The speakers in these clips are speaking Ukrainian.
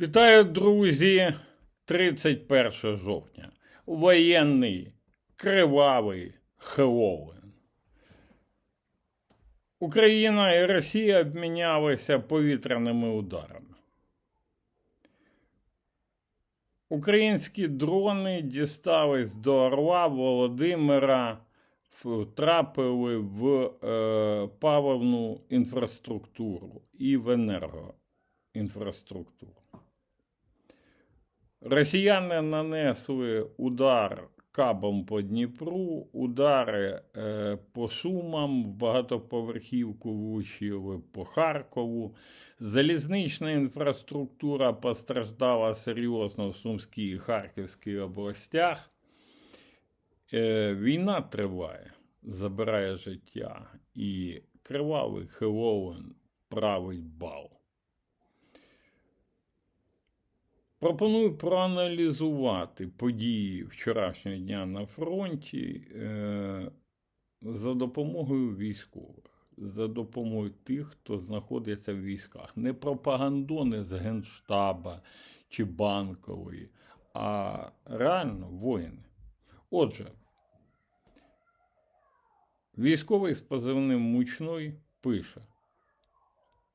Вітаю, друзі! 31 жовтня. Воєнний кривавий Хеллоуін. Україна і Росія обмінялися повітряними ударами. Українські дрони дістались до Орла Володимира, втрапили в е, паливну інфраструктуру і в енергоінфраструктуру. Росіяни нанесли удар кабом по Дніпру, удари е, по Сумам, в багатоповерхівку влучили по Харкову. Залізнична інфраструктура постраждала серйозно в Сумській і Харківській областях. Е, війна триває, забирає життя, і кривавий Хеллоуін править бал. Пропоную проаналізувати події вчорашнього дня на фронті е, за допомогою військових, за допомогою тих, хто знаходиться в військах. Не пропагандони з Генштаба чи банкової, а реально воїни. Отже, військовий з позивним Мучной пише: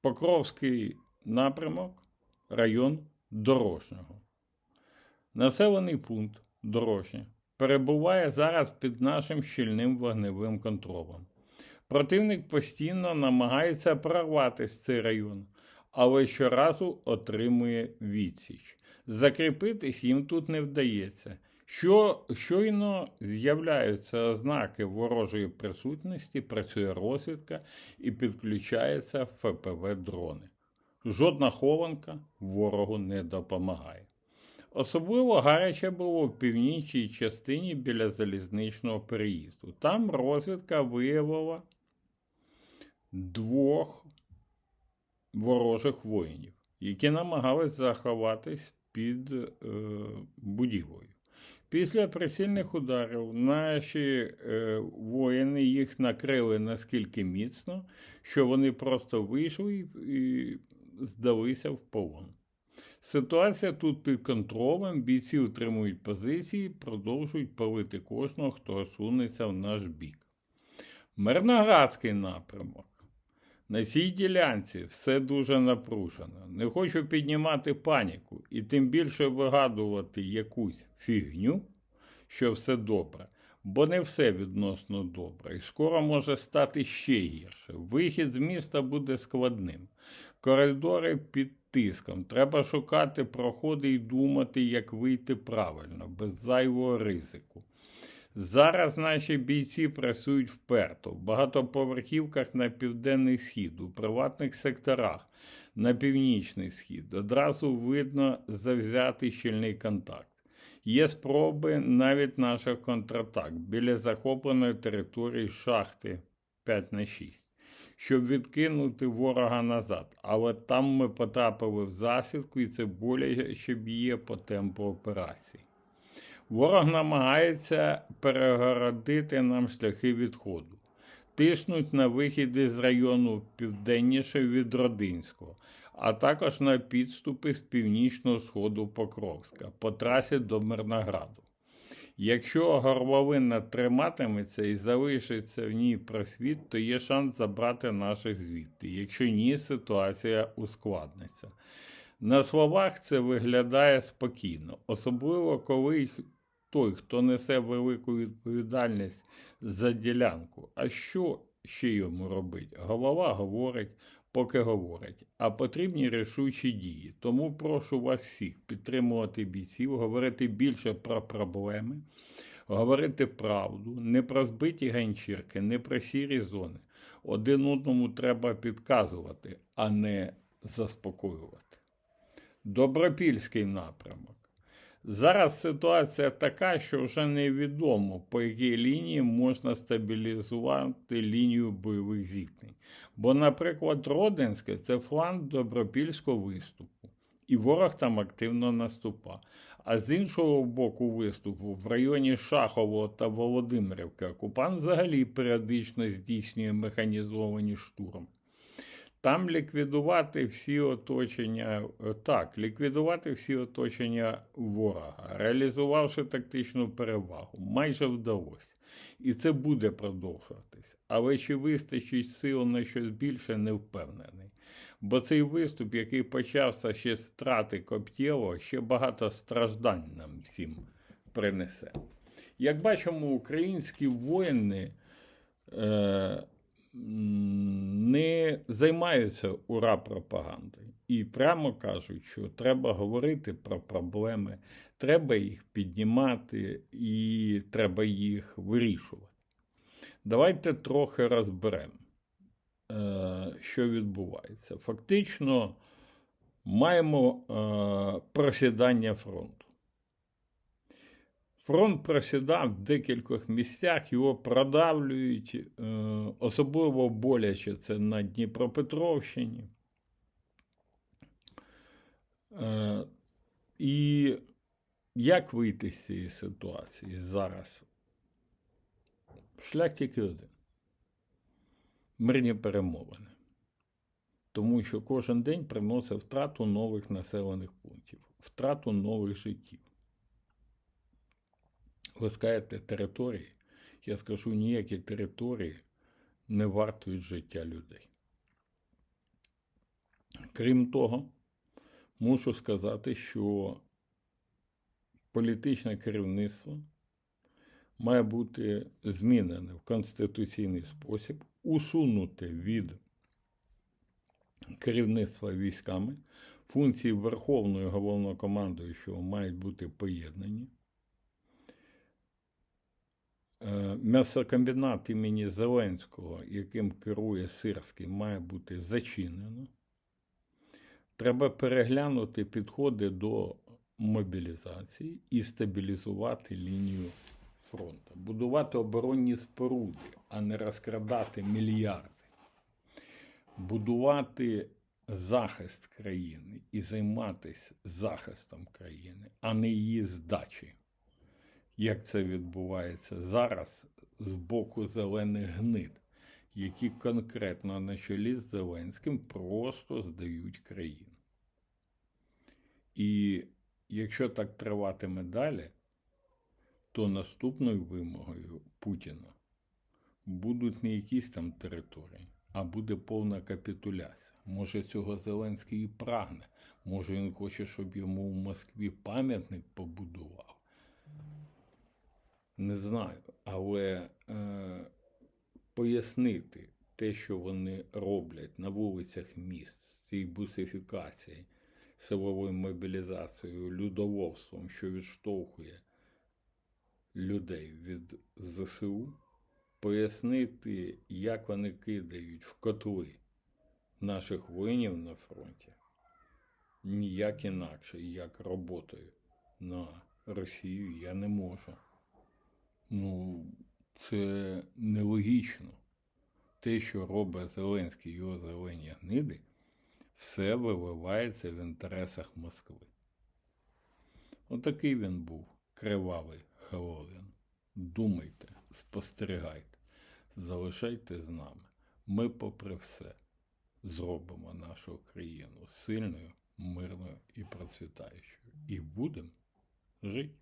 Покровський напрямок, район Дорожнього. Населений пункт Дорожнє перебуває зараз під нашим щільним вогневим контролем. Противник постійно намагається прорватися цей район, але щоразу отримує відсіч. Закріпитись їм тут не вдається. Що щойно з'являються ознаки ворожої присутності, працює розвідка і підключається ФПВ дрони. Жодна хованка ворогу не допомагає. Особливо гаряче було в північній частині біля залізничного переїзду. Там розвідка виявила двох ворожих воїнів, які намагались заховатись під е, будівлею. Після прицільних ударів наші е, воїни їх накрили наскільки міцно, що вони просто вийшли і здалися в полон. Ситуація тут під контролем, бійці утримують позиції, продовжують палити кожного, хто сунеться в наш бік. Мирноградський напрямок. На цій ділянці все дуже напружено. Не хочу піднімати паніку і тим більше вигадувати якусь фігню, що все добре, бо не все відносно добре, і скоро може стати ще гірше. Вихід з міста буде складним. Коридори під тиском. Треба шукати проходи і думати, як вийти правильно, без зайвого ризику. Зараз наші бійці працюють вперто в багатоповерхівках на південний схід, у приватних секторах на північний схід. Одразу видно завзятий щільний контакт. Є спроби навіть наших контратак біля захопленої території шахти 5 на 6 щоб відкинути ворога назад. Але там ми потрапили в засідку, і це боляче б'є по темпу операції. Ворог намагається перегородити нам шляхи відходу, тиснуть на вихід з району південніше від Родинського, а також на підступи з північного сходу Покровська по трасі до Мирнограду. Якщо горловина триматиметься і залишиться в ній просвіт, то є шанс забрати наших звідти. Якщо ні, ситуація ускладниться. На словах це виглядає спокійно, особливо коли той, хто несе велику відповідальність за ділянку. А що ще йому робить? Голова говорить, поки говорить, а потрібні рішучі дії. Тому прошу вас всіх підтримувати бійців, говорити більше про проблеми, говорити правду, не про збиті ганчірки, не про сірі зони. Один одному треба підказувати, а не заспокоювати. Добропільський напрямок. Зараз ситуація така, що вже невідомо, по якій лінії можна стабілізувати лінію бойових зіткнень. Бо, наприклад, Родинське це фланг добропільського виступу, і ворог там активно наступав. А з іншого боку виступу, в районі Шахового та Володимирівки, окупант взагалі періодично здійснює механізовані штурми. Там ліквідувати всі оточення, е, так, ліквідувати всі оточення ворога, реалізувавши тактичну перевагу, майже вдалося. І це буде продовжуватись. Але чи вистачить сил на щось більше, не впевнений. Бо цей виступ, який почався ще з страти Коптєва, ще багато страждань нам всім принесе. Як бачимо, українські воїни е, не займаються ура пропагандою. І прямо кажуть, що треба говорити про проблеми, треба їх піднімати і треба їх вирішувати. Давайте трохи розберемо, е, що відбувається. Фактично маємо е, просідання фронту. Фронт просідав в декількох місцях, його продавлюють, е, особливо боляче це на Дніпропетровщині. Е, І як вийти з цієї ситуації зараз? Шлях тільки один. Мирні перемовини. Тому що кожен день приносить втрату нових населених пунктів, втрату нових життів. Ви скажете території, я скажу, ніякі території не вартують життя людей. Крім того, мушу сказати, що політичне керівництво має бути змінене в конституційний спосіб, усунути від керівництва військами функції Верховної головнокомандуючого мають бути поєднані. Е, М'ясокомбінат імені Зеленського, яким керує Сирський, має бути зачинено. Треба переглянути підходи до мобілізації і стабілізувати лінію фронту, будувати оборонні споруди, а не розкрадати мільярди, будувати захист країни і займатися захистом країни, а не її здачею. Як це відбувається зараз з боку зелених гнид, які конкретно на чолі з Зеленським просто здають країну. І якщо так триватиме далі, то наступною вимогою Путіна будуть не якісь там території, а буде повна капітуляція. Може, цього Зеленський і прагне, може він хоче, щоб йому в Москві пам'ятник побудував. Не знаю, але е, пояснити те, що вони роблять на вулицях міст з цією бусифікацією, силовою мобілізацією, людовольством, що відштовхує людей від ЗСУ, пояснити, як вони кидають в котли наших воїнів на фронті, ніяк інакше, як роботою на Росію я не можу. Ну, це нелогічно. Те, що робить Зеленський його зелені гниди, все виливається в інтересах Москви. Отакий він був кривавий Хеловін. Думайте, спостерігайте, залишайте з нами. Ми, попри все, зробимо нашу країну сильною, мирною і процвітаючою. І будемо жити.